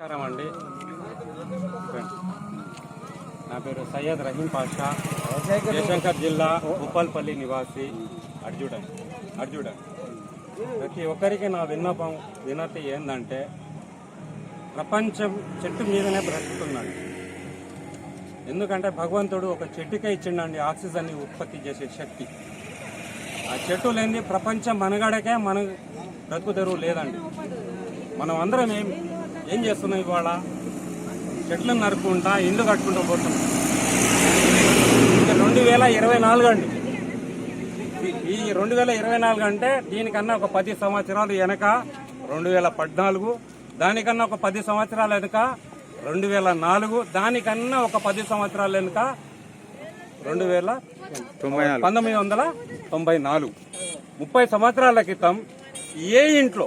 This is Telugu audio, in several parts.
నమస్కారం అండి. నా పేరు సయ్యద్ రహీం పాషా. జయశంకర్ జిల్లా ఉప్పల్పల్లి నివాసి అర్జుడన్ అర్జుడన్ ప్రతి ఒక్కరికి నా విన్నపం వినతి ఏంటంటే ప్రపంచం చెట్టు మీదనే బ్రతుకుతున్నాడు ఎందుకంటే భగవంతుడు ఒక చెట్టుకే ఇచ్చిండండి ఆక్సిజన్ని ఉత్పత్తి చేసే శక్తి. ఆ చెట్టు లేని ప్రపంచం మనగడకే మన బ్రతుకు తెరువు లేదండి. మనం అందరం ఏం ఏం చేస్తున్నాం ఇవాళ? చెట్లను నరుకుంటా ఇల్లు కట్టుకుంటూ పోతున్నాం రెండు వేల ఇరవై నాలుగు అండి. ఈ- ఈ రెండు వేల ఇరవై నాలుగు అంటే దీనికన్నా ఒక పది సంవత్సరాలు వెనక రెండు వేల పద్నాలుగు దానికన్నా ఒక పది సంవత్సరాల వెనుక రెండు వేల నాలుగు దానికన్నా ఒక పది సంవత్సరాల వెనుక రెండు వేల పంతొమ్మిది వందల తొంభై నాలుగు. ముప్పై సంవత్సరాల క్రితం ఏ ఇంట్లో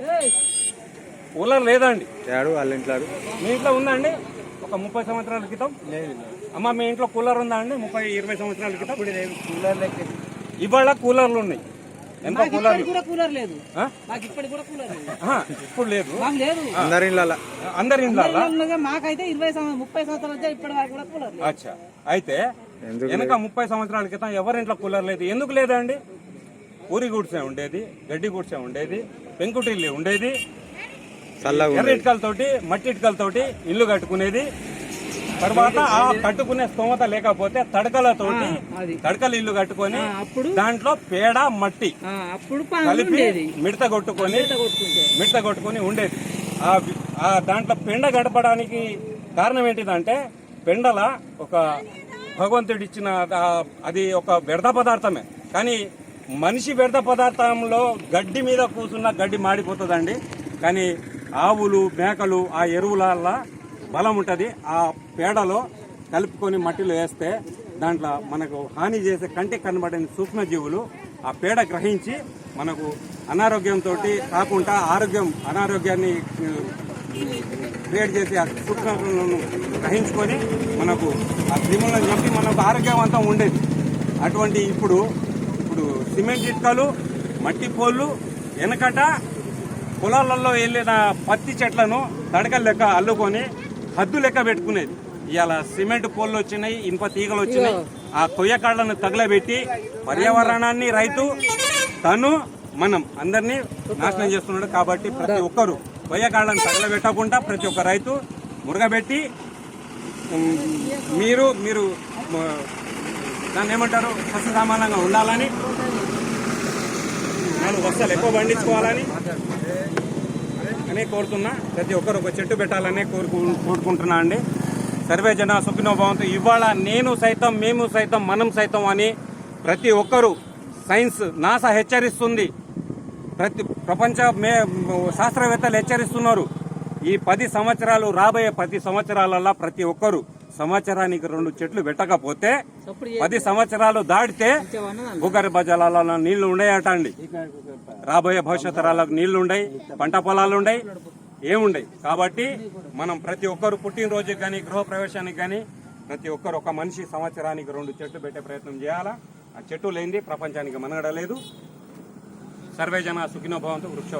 కూలర్ లేదండి ఏడు వాళ్ళ ఇంట్లో మీ ఇంట్లో ఉందా అండి? ఒక ముప్పై సంవత్సరాల క్రితం? అమ్మ మీ ఇంట్లో కూలర్ ఉందా అండి? ముప్పై ఇరవై సంవత్సరాల క్రితం? కూలర్ ఇవాళ కూలర్లు ఉన్నాయి. ఎంత కూలర్ లేదు. కూలర్ లేదు. ఇప్పుడు లేదు. లేదు. అందరి ఇళ్ళ అందరి ఇంట్లో ఉండగా మాకైతే ఇరవై ముప్పై సంవత్సరాలు ఇప్పటి వరకు కూడా కూలర్ లేదు. అచ్చా. అయితే ఎందుకు వెనక ముప్పై సంవత్సరాల క్రితం ఎవరింట్లో కూలర్ లేదు? ఎందుకు లేదండి ఊరి గుడిసే ఉండేది గడ్డి గుడిసే ఉండేది పెంకుటిల్లి ఉండేది ఎర్ర ఇటుకలతోటి మట్టి ఇటుకలతోటి ఇల్లు కట్టుకునేది. తర్వాత ఆ కట్టుకునే స్తోమత లేకపోతే తడకలతోటి. తడకలు ఇల్లు కట్టుకొని దాంట్లో పేడ మట్టి కలిపి ఉండేది. మిడత కొట్టుకొని మిడత కొట్టుకొని ఉండేది. ఆ దాంట్లో పెండ గడపడానికి కారణం ఏంటిదంటే పెండల ఒక భగవంతుడు ఇచ్చిన అది ఒక వ్యర్థ పదార్థమే. కానీ మనిషి వ్యర్థ పదార్థంలో గడ్డి మీద కూర్చున్న గడ్డి మాడిపోతుందండి. కానీ ఆవులు మేకలు ఆ ఎరువులల్ల బలం ఉంటుంది. ఆ పేడలో కలుపుకొని మట్టిలో వేస్తే దాంట్లో మనకు హాని చేసే కంటికి కనబడని సూక్ష్మజీవులు ఆ పేడ గ్రహించి మనకు అనారోగ్యంతో కాకుండా ఆరోగ్యం అనారోగ్యాన్ని క్రియేట్ చేసి ఆ సూక్ష్మలను గ్రహించుకొని మనకు ఆ క్రిములను చెప్పి మనకు ఆరోగ్యవంతం ఉండేది. అటువంటి ఇప్పుడు ఇప్పుడు సిమెంట్ ఇటుకలు మట్టి పోళ్ళు వెనకట పొలాలలో వెళ్ళిన పత్తి చెట్లను తడకలు లెక్క అల్లుకొని హద్దు లెక్క పెట్టుకునేది. ఇవాళ సిమెంట్ పోళ్ళు వచ్చినాయి ఇనుప తీగలు వచ్చినాయి. ఆ కొయ్య కాళ్ళను తగలబెట్టి పర్యావరణాన్ని రైతు తను మనం అందరినీ నాశనం చేస్తున్నాడు కాబట్టి ప్రతి ఒక్కరు కొయ్య కాళ్ళను తగలబెట్టకుండా ప్రతి ఒక్క రైతు మురగబెట్టి మీరు మీరు దాన్ని ఏమంటారు? సస్యసమానంగా ఉండాలని నాలుగు వస్తాలు ఎక్కువ పండించుకోవాలని అనే కోరుతున్నా. ప్రతి ఒక్కరు ఒక చెట్టు పెట్టాలనే కోరుకు కోరుకుంటున్నా అండి. సర్వే జన సుఖినోభావంతో ఇవాళ నేను సైతం మేము సైతం మనం సైతం అని ప్రతి ఒక్కరు సైన్స్ నాసా హెచ్చరిస్తుంది. ప్రతి ప్రపంచ మే శాస్త్రవేత్తలు హెచ్చరిస్తున్నారు. ఈ పది సంవత్సరాలు రాబోయే పది సంవత్సరాలల్లా ప్రతి ఒక్కరు సంవత్సరానికి రెండు చెట్లు పెట్టకపోతే పది సంవత్సరాలు దాటితే భూగర్భ జలాలలో నీళ్ళు ఉండయట అండి రాబోయే భవిష్యత్ తరాలకు నీళ్ళు ఉండయి పంట పొలాలు ఉండయి ఏముండయి. కాబట్టి మనం ప్రతి ఒక్కరు పుట్టినరోజుకి కానీ గృహ ప్రవేశానికి కానీ ప్రతి ఒక్కరు ఒక మనిషి సంవత్సరానికి రెండు చెట్లు పెట్టే ప్రయత్నం చేయాలా? ఆ చెట్టు లేనిది ప్రపంచానికి మనగడలేదు సర్వే జన సుఖినో భవంతు వృక్ష